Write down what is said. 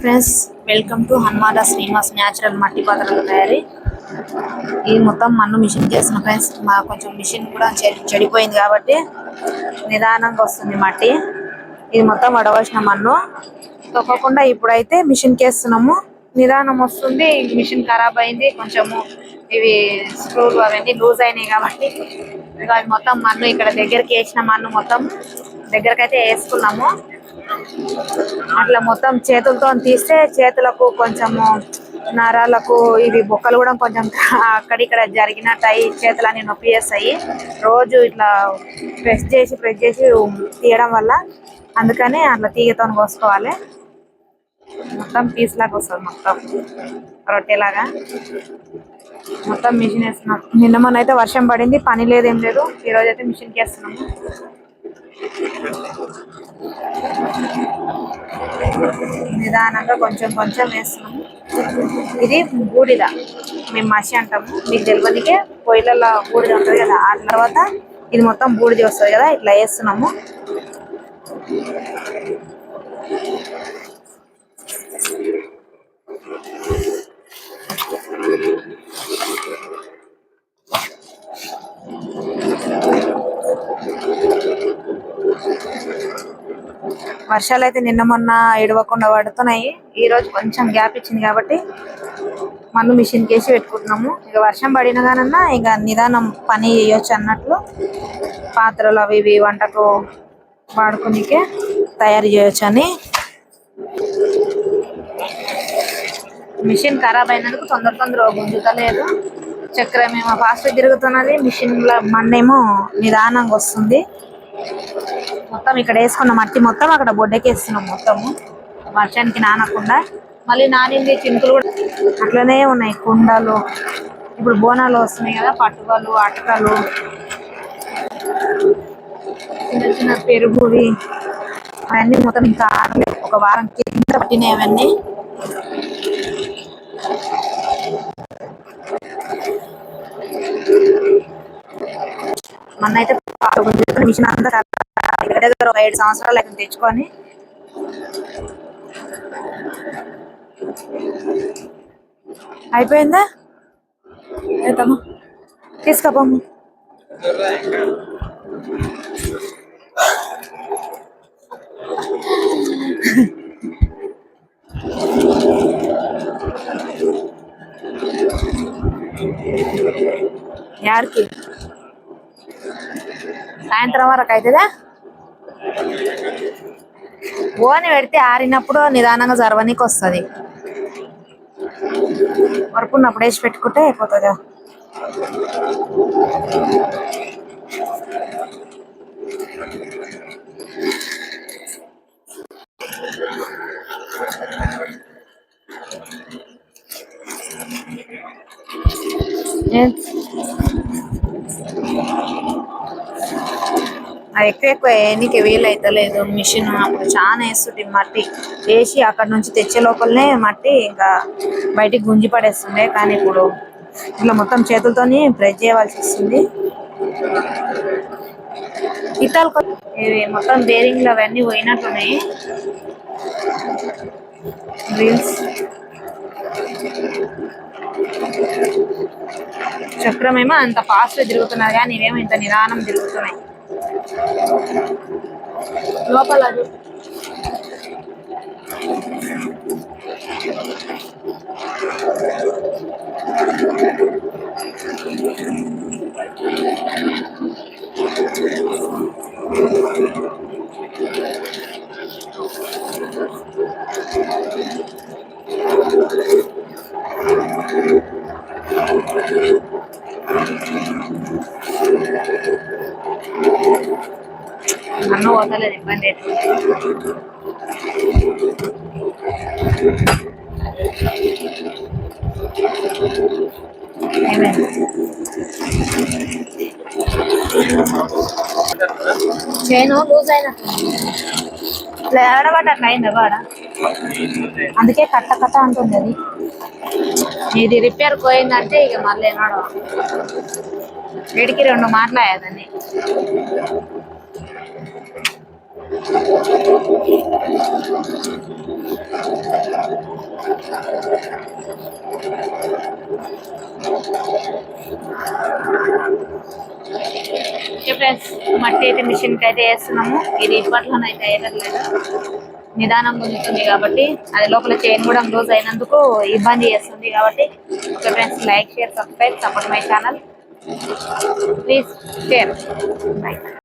Friends welcome to Hanumala Srinivas natural మట్టి పాత్రల తయారీ. ఇది మొత్తం మన్ను మిషన్ చేసిన ఫ్రెండ్స్ మా కొంచెం మిషన్ కూడా చె- చెడిపోయింది కాబట్టి నిదానంగా వస్తుంది మట్టి. ఇది మొత్తం వడవలసిన మన్ను. తొక్కకుండా ఇప్పుడైతే మిషన్ వేస్తున్నాము నిదానం వస్తుంది మిషన్ ఖరాబ్ అయింది కొంచెము ఇవి స్క్రూలు అవన్నీ లూజ్ అయినాయి కాబట్టి ఇక మొత్తం మన్ను ఇక్కడ దగ్గరికి వేసిన మన్ను మొత్తం దగ్గరకైతే వేసుకున్నాము. అట్లా మొత్తం చేతులతో తీస్తే చేతులకు కొంచెము నరాలకు ఇవి బొక్కలు కూడా కొంచెం అక్కడిక్కడ జరిగినట్టు చేతులు చేతులన్నీ నొప్పి చేస్తాయి. రోజు ఇట్లా ప్రెస్ చేసి ప్రెస్ చేసి తీయడం వల్ల అందుకనే అట్లా తీగతో కోసుకోవాలి. మొత్తం పీస్ లాగా వస్తుంది మొత్తం. రొట్టెలాగా. మొత్తం మిషన్ వేస్తున్నాం. నిన్న మొన్న అయితే వర్షం పడింది పని లేదు ఏం లేదు. ఈ రోజు అయితే మిషన్కి వేస్తున్నాము. నిదానంగా కొంచెం కొంచెం వేస్తున్నాము. ఇది బూడిద. మేము మసి అంటాము. మీకు తెలియనికే పొయ్యిలలో బూడిద ఉంటుంది కదా ఆ తర్వాత ఇది మొత్తం బూడిద వస్తుంది కదా ఇట్లా వేస్తున్నాము. వర్షాలు అయితే నిన్న మొన్న ఏడవకుండా పడుతున్నాయి. ఈ రోజు కొంచెం గ్యాప్ ఇచ్చింది కాబట్టి మళ్ళీ మిషన్ కేసి పెట్టుకుంటున్నాము. ఇక వర్షం పడిన కానన్నా ఇక నిదానం పని చేయొచ్చు అన్నట్లు పాత్రలు అవి ఇవి వంటకు వాడుకునికే తయారు చేయొచ్చు అని మిషన్ ఖరాబ్ అయినందుకు తొందర తొందర గుంజుతలేదు. చక్రం ఏమో ఫాస్ట్ తిరుగుతున్నది. మిషన్ మన్నేమో నిదానంగా వస్తుంది. మొత్తం ఇక్కడ వేసుకున్న మట్టి మొత్తం అక్కడ బొడ్డకి వేస్తున్నాం మొత్తము. వర్షానికి నానకుండా. మళ్ళీ నానింది చినుకులు కూడా. అట్లనే ఉన్నాయి కుండలు. ఇప్పుడు బోనాలు వస్తున్నాయి కదా పట్టుకలు అటకలు. చిన్న చిన్న పెరుగువి. అవన్నీ మొత్తం ఇంకా ఆరలేదు. ఒక వారం కింద పట్టినాయి అవన్నీ. మొన్న అయితే మిషన్ అంతా దగ్గర దగ్గర ఒక ఏడు సంవత్సరాలు అయితే తెచ్చుకొని అయిపోయిందా? అవుతాము తీసుకోపోము. యాడికి సాయంత్రం వరకు అవుతుందా ఓని పెడితే ఆరినప్పుడు నిదానంగా జరవనీకి వస్తుంది వరకున్నప్పుడు వేసి పెట్టుకుంటే అయిపోతుందా ఏం ఎక్కువ ఎక్కువ వేయనీకి వీలు అవుతలేదు మిషన్ అప్పుడు చాలా వేస్తుంటే మట్టి. వేసి అక్కడ నుంచి తెచ్చే లోపలనే మట్టి ఇంకా బయటికి గుంజి పడేస్తుండే. కానీ ఇప్పుడు ఇట్లా మొత్తం చేతులతోని ప్రెస్ చేయవలసి వస్తుంది. ఇతాలు ఇవి మొత్తం బేరింగ్లు అవన్నీ పోయినట్టున్నాయి. వీల్స్ చక్రం ఏమో అంత ఫాస్ట్ తిరుగుతున్నారు కానీ ఇవేమో ఇంత నిదానం తిరుగుతున్నాయి. లోపల అది నన్ను పోతలేదు ఇబ్బంది నేను లూజ్ అయినట్టు ఇట్లా ఏడబట్టి అట్లా అయిందా వాడ? అందుకే కట్ట కట్ట అంటుంది అది. ఇది రిపేర్ పోయిందంటే ఇక మళ్ళీ ఏనాడు వీడికి రెండు మాట్లాడేదని ఫ్రెండ్స్ మట్టి అయితే మిషన్కి అయితే వేస్తున్నాము. ఇది ఇప్పట్లో అయితే వేయట్లేదు. నిదానం ఉంచుతుంది కాబట్టి అది లోపల చైన్ కూడా లూజ్ అయినందుకు ఇబ్బంది చేస్తుంది కాబట్టి okay friends like share subscribe support my channel Please step.